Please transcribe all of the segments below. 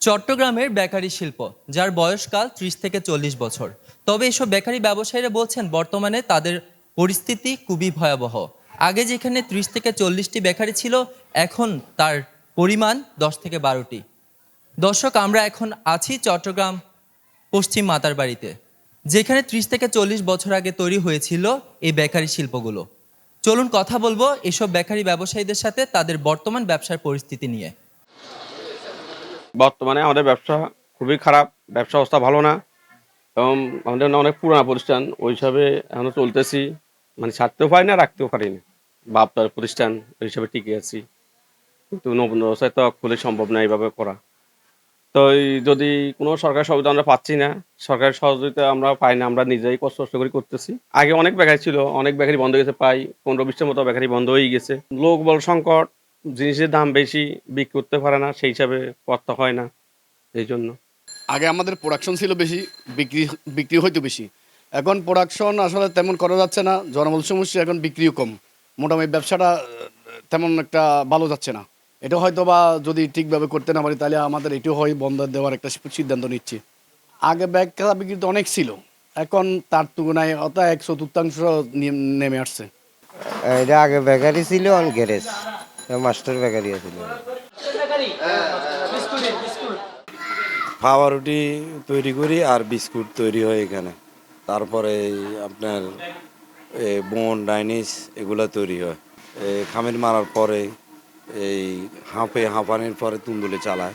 চট্টগ্রামের বেকারি শিল্প, যার বয়সকাল ত্রিশ থেকে চল্লিশ বছর। তবে এসব বেকারি ব্যবসায়ীরা বলছেন, বর্তমানে তাদের পরিস্থিতি খুবই ভয়াবহ। আগে যেখানে ত্রিশ থেকে চল্লিশটি বেকারি ছিল, এখন তার পরিমাণ দশ থেকে বারোটি। দর্শক, আমরা এখন আছি চট্টগ্রাম, পশ্চিম মাতার বাড়িতে যেখানে ত্রিশ থেকে চল্লিশ বছর আগে তৈরি হয়েছিল এই বেকারি শিল্পগুলো। চলুন কথা বলব এসব বেকারি ব্যবসায়ীদের সাথে তাদের বর্তমান ব্যবসার পরিস্থিতি নিয়ে। বর্তমানে আমাদের ব্যবসা খুবই খারাপ, ব্যবসা অবস্থা ভালো না এবং আমাদের অনেক পুরানা প্রতিষ্ঠান, ওই হিসাবে এখনও চলতেছি। মানে ছাড়তেও পারি না, রাখতেও পারি না। বাপটার প্রতিষ্ঠান, ওই হিসাবে টিকে আছি। কিন্তু নতুন ব্যবসায় তো খুলে সম্ভব না এইভাবে করা। তো যদি কোনো সরকারি সহযোগিতা আমরা পাচ্ছি না, সরকারি সহযোগিতা আমরা পাই না, আমরা নিজেই কষ্ট কষ্ট করে করতেছি। আগে অনেক বেকারি ছিল, অনেক বেকারি বন্ধ হয়ে গেছে, প্রায় পনেরো বিশটার মতো বেকারি বন্ধ হয়ে গেছে। লোক বল সংকট জিনিসের দাম বেশি বিক্রি করতে পারে না সেই হিসাবে করতে হয় না এই জন্য। আগে আমাদের প্রোডাকশন ছিল বেশি বিক্রি বিক্রি হইতো বেশি। এখন প্রোডাকশন আসলে তেমন করা যাচ্ছে না জনবল সমস্যা এখন বিক্রিও কম। মোটামুটি ব্যবসাটা তেমন একটা ভালো যাচ্ছে না। এটা হয়তো বা যদি ঠিকভাবে করতে না পারি তাহলে আমাদের এটিও হয় বন্ধ দেওয়ার একটা সিদ্ধান্ত নিচ্ছি। আগে ব্যাগ খেলা বিক্রি তো অনেক ছিল এখন তার তুলনায় অত এক চতুর্থাংশ নেমে আসছে। এটা আগে বেকারি ছিল অন গ্যারেজ। মাস্টার বেকারি ছিল ফাওয়া রুটি তৈরি করি আর বিস্কুট তৈরি হয় এখানে। তারপরে আপনার বোন ডাইনিস এগুলো তৈরি হয়। এই খামির মারার পরে এই হাঁপে হাঁপানির পরে তুন্দুলে চালায়।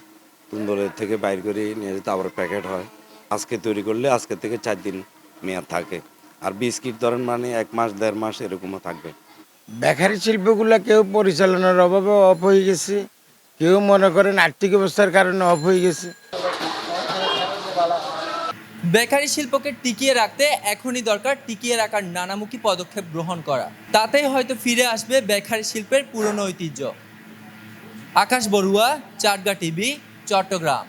তুন্দুলের থেকে বাইর করে নিয়ে তারপরে প্যাকেট হয়। আজকে তৈরি করলে আজকে থেকে চার দিন মেয়াদ থাকে। আর বিস্কিট ধরেন মানে এক মাস দেড় মাস এরকমও থাকবে। বেকারি শিল্পগুলো কেউ পরিচালনার অভাবে অফ হয়ে গেছে। কেউ মনে করেন আর্থিক অবস্থার কারণে অফ হয়ে গেছে। বেকারি শিল্পকে টিকিয়ে রাখতে এখনই দরকার টিকিয়ে রাখার নানামুখী পদক্ষেপ গ্রহণ করা। তাতেই হয়তো ফিরে আসবে বেকারি শিল্পের পুরনো ঐতিহ্য। আকাশ বড়ুয়া চাটগা টিভি, চট্টগ্রাম।